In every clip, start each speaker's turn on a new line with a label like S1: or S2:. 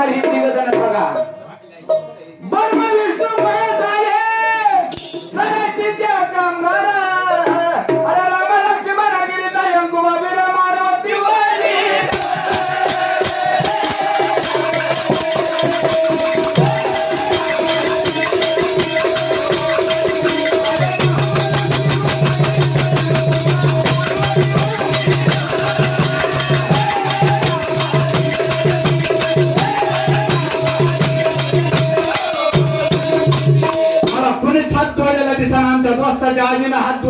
S1: करणारी ही तिघ जण बघा. ब्रह्मा विष्णू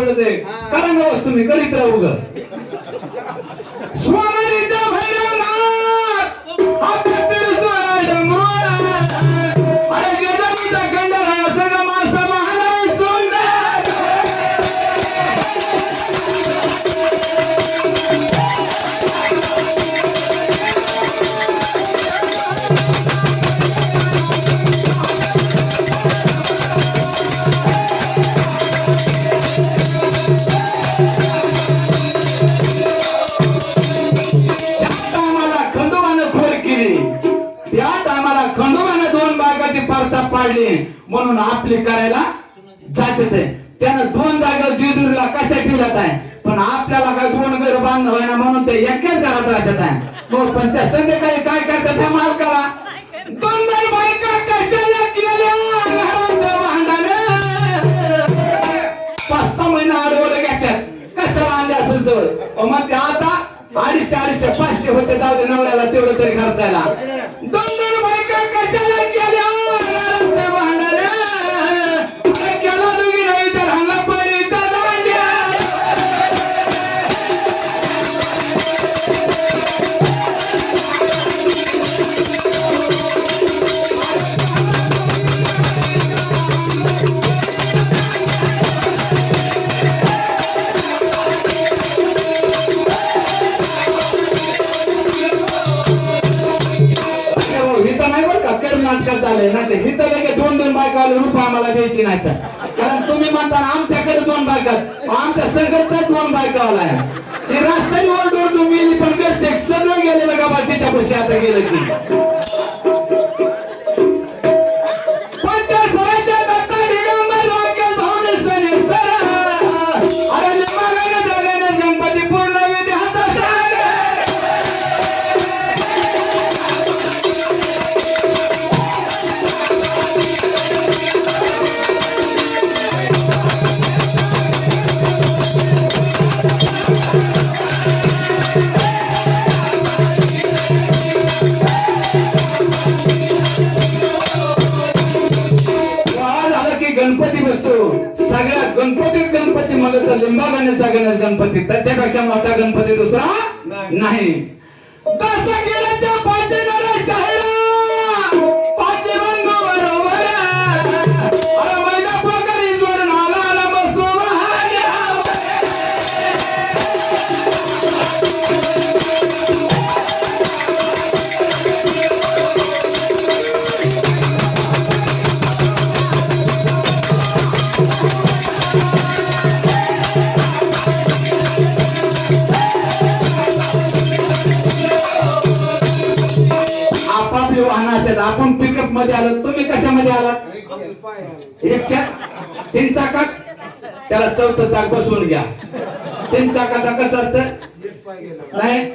S2: आजीला हात जोडले करा ना वस्तू मी करीत राहू ग. त्या टायमाला खंडोबानं दोन बायकाची पारता पाडली. म्हणून आपली करायला जात येते त्यानं दोन जागा जेजुरीला कशा ठेवल्यात आहे? पण आपल्याला काय दोन घर बांधणं होईना म्हणून ते एकाच घरात राहतात आहे. हो पण त्या संध्याकाळी काय करतात त्या मालकाला? दोन बायका कशाला केल्या घरात पाच सहा महिना आडवलं घेतात. कशाला आणले असं सवय मग ते आता अडीचशे अडीचशे पाचशे होते जाऊ दे नवऱ्याला तेवढं तरी खर्चायला. दोन दोन आम्हाला द्यायची नाही तर कारण तुम्ही म्हणता आमच्याकडे दोन बायका आमच्या सगळ्याच दोन बायकावाला आहे. ती रास्तानी ओरडून तुम्ही पण घरचे सगळं गेलेलं का बा? तिच्यापाशी आता गेलं की. लिंबागाण्याचा गणेश गणपती त्याच्यापेक्षा मोठा गणपती दुसरा नाही. दस गेल्याच्या पाचशे कशामध्ये आलो तुम्ही कशामध्ये आलात? रिक्षा? तीन चाकात त्याला चौथं चाक बसवून घ्या. तीन चाकाचा कसं असतं? नाही?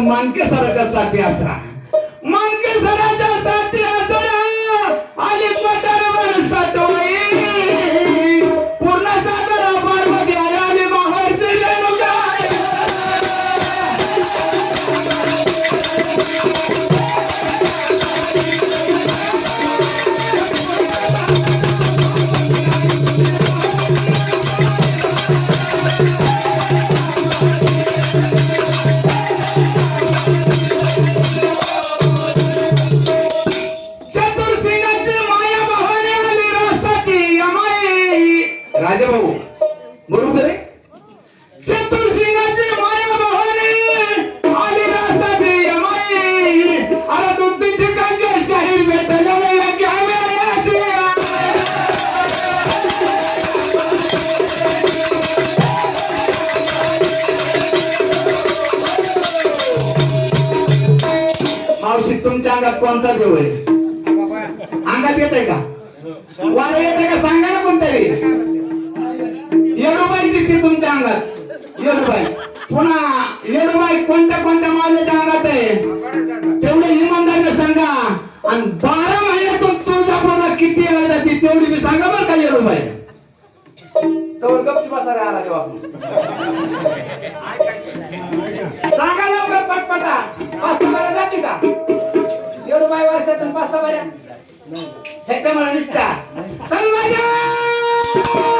S2: मानके सराच्या साठी आसरा तुमच्या अंगात कोणचा देव आहे? अंगात येत आहे का? वारा येत आहे का? सांगा ना कोणतरी. येडूबाई दिसते तुमच्या अंगात. येडूबाई. पुन्हा येडूबाई कोणत्या कोणत्या मावल्याच्या अंगात आहे? तेवढं इमानदारीने सांगा. आणि बारा महिन्यातून तुळजापूरला किती वेळा जाते तेवढी मी सांगा बरं का येडूबाई.
S1: तर गपची बसा आला तेव्हा. सांगा लवकर पटपटा पाच जाते का? बाय वर्षातून पाच सहा बऱ्या. ह्याच्या मला निघता. चल माझ्या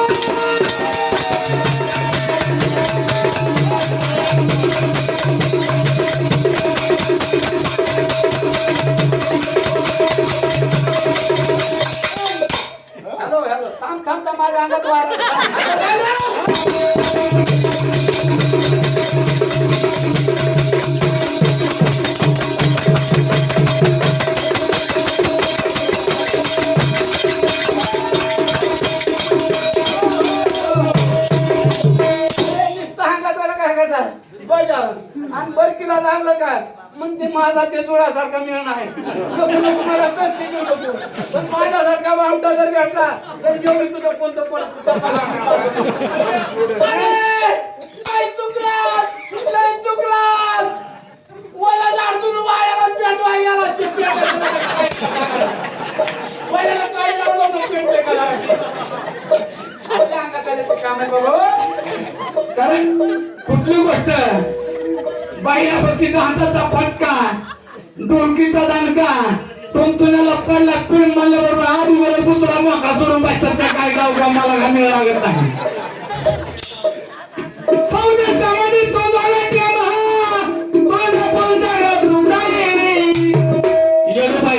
S1: बजाव आणि बरकीला लागलं काय? म्हणजे माझा ते जुळासारखा मिळणार आहे नको नको मला कष्ट देऊ नको. पण माझ्यासारखा वामटा जर भेटला तर एवढी तुझं कोणतं परत तुझा चुकलास लय चुकलास. वला लाडून वाड्याला पेटवा याला ते वड्याला काय लावलं पेटले का? असे अंगात आले ते काम आहे बाबा
S2: कारण कुठली गोष्ट? बाईला बक्षीचा हाताचा फटका डोंकीचा दानका तुमतुण्याला पडला पिण म्हणल्या बरोबर? आधी बरोबर कुत्रा मोका सोडून बसतात त्या काय गाव गाव मला घामी लागत नाही? चौदेशामध्ये तो झाला टेमा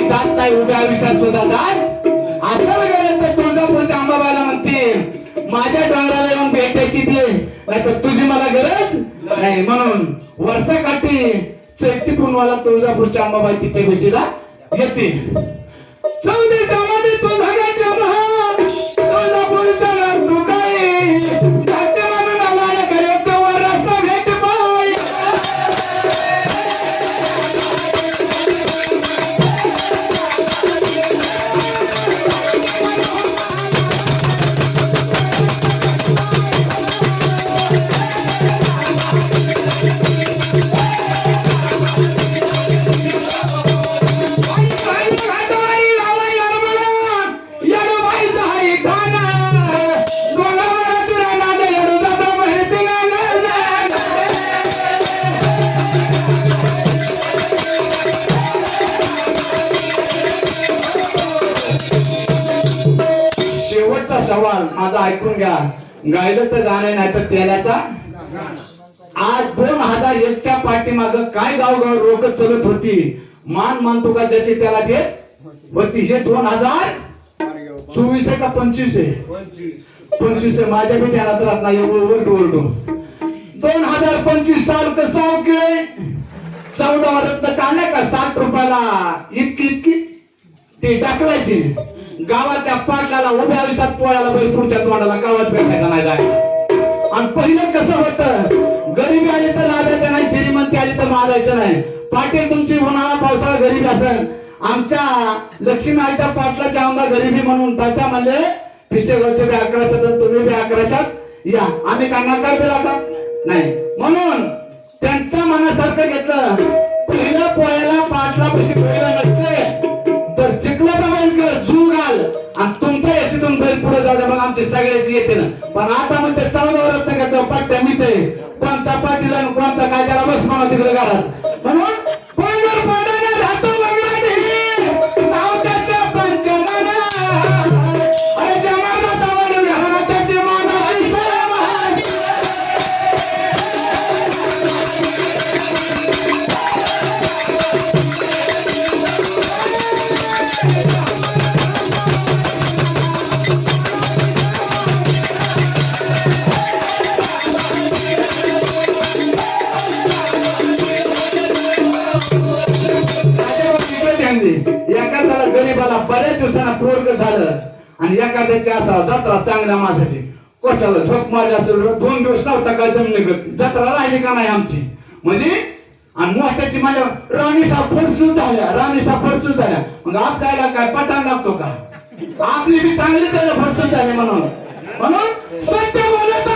S2: जात नाही उभ्या आयुष्यात सुद्धा जात. असं वगैरे तर तुळजापूरच्या अंबाबाईला म्हणते माझ्या डोंगराला येऊन भेटायची ते नाही तर तुझी मला गरज नाही. म्हणून वर्षाकाठी चैती पुनवाला तुळजापूरच्या अंबाबाई तिच्या भेटीला येते. चौदेशामध्ये माझा ऐकून घ्या. गायलं तर गाणं नाही तर तेलाचा आज दोन हजार एकच्या पाठीमाग काय गावगाव रोक चलत होती? मान मानतो का ज्याची त्याला देत होती. हे दोन हजार चोवीस आहे का पंचवीस आहे? पंचवीस आहे. माझ्या बी ध्यानात राहत नाही ओरडू ओरडू. दोन हजार पंचवीस साल कसं केले चौदा रत्न काढल्या का साठ रुपयाला? इतकी इतकी? ते टाकलायची. गावाच्या पाटलाला उभ्या आयुष्यात पोळाला बैल पुढच्या तोंडाला गावात भेटायचा नाही जाय आणि पहिलं कसं होतं गरीबी आली तर लाजायचं नाही श्रीमंती आली तर माजायचं नाही. पाटील तुमची उन्हाळा पावसाळा गरीब असेल. आमच्या लक्ष्मीच्या पाटलाचे आमदार गरिबी म्हणून तात्या म्हणले पिशेगावचे बी अकराशात तुम्ही बी अकराशात या. आम्ही काय नकार दिला आता. नाही. म्हणून त्यांच्या मनासारखं घेतलं. पहिलं पोळ्याला पाटला पशी पहिला नसले तर चिखलाचा जू घाल. आणि तुमच्या यशीतून घर पुढे जाऊ मग आमची सगळ्याची येते ना. पण आता म्हणते चौदा रत्न का पाट्या पट्ट्या मीच आहे. कोणचा पाटील आणि कोणचा काय त्याला बस म्हणा तिकडे घालात म्हणून आणि एखाद्याची असा जत्रा चांगल्या मासाठी कोचाला झोप मारली असेल दोन दिवस नव्हता काय दम निघत? जत्रा राहिली का नाही आमची? म्हणजे आणि मोठ्याची माझ्या राणी फरसूत झाल्या राणी फरसूत झाल्या. मग आपल्याला काय पटाण लागतो का? आपली बी चांगली झाली फरसूत झाली म्हणून. म्हणून सत्य बोलत.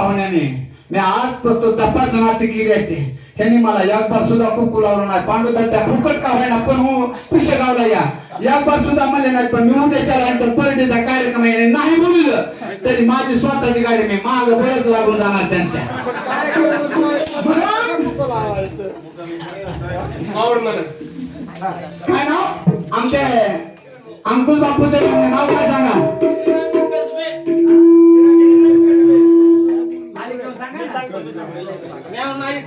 S2: पाहुण्याने. मी आज तो तपास नाती केली असते त्यांनी मला एक बार सुद्धा कुकू लावलं नाही. पांडू त्या फुकट का होईना पण हो पिशे गावला या. एक बार सुद्धा म्हणले नाही पण मी उद्याच्या नंतर कार्यक्रम आहे नाही बोललं तरी माझी स्वतःची गाडी मी माग बळत लागून जाणार त्यांच्या. काय नाव? आमचे अंकुश बापूचे नाव काय सांगा? మేము ఉన్నాయి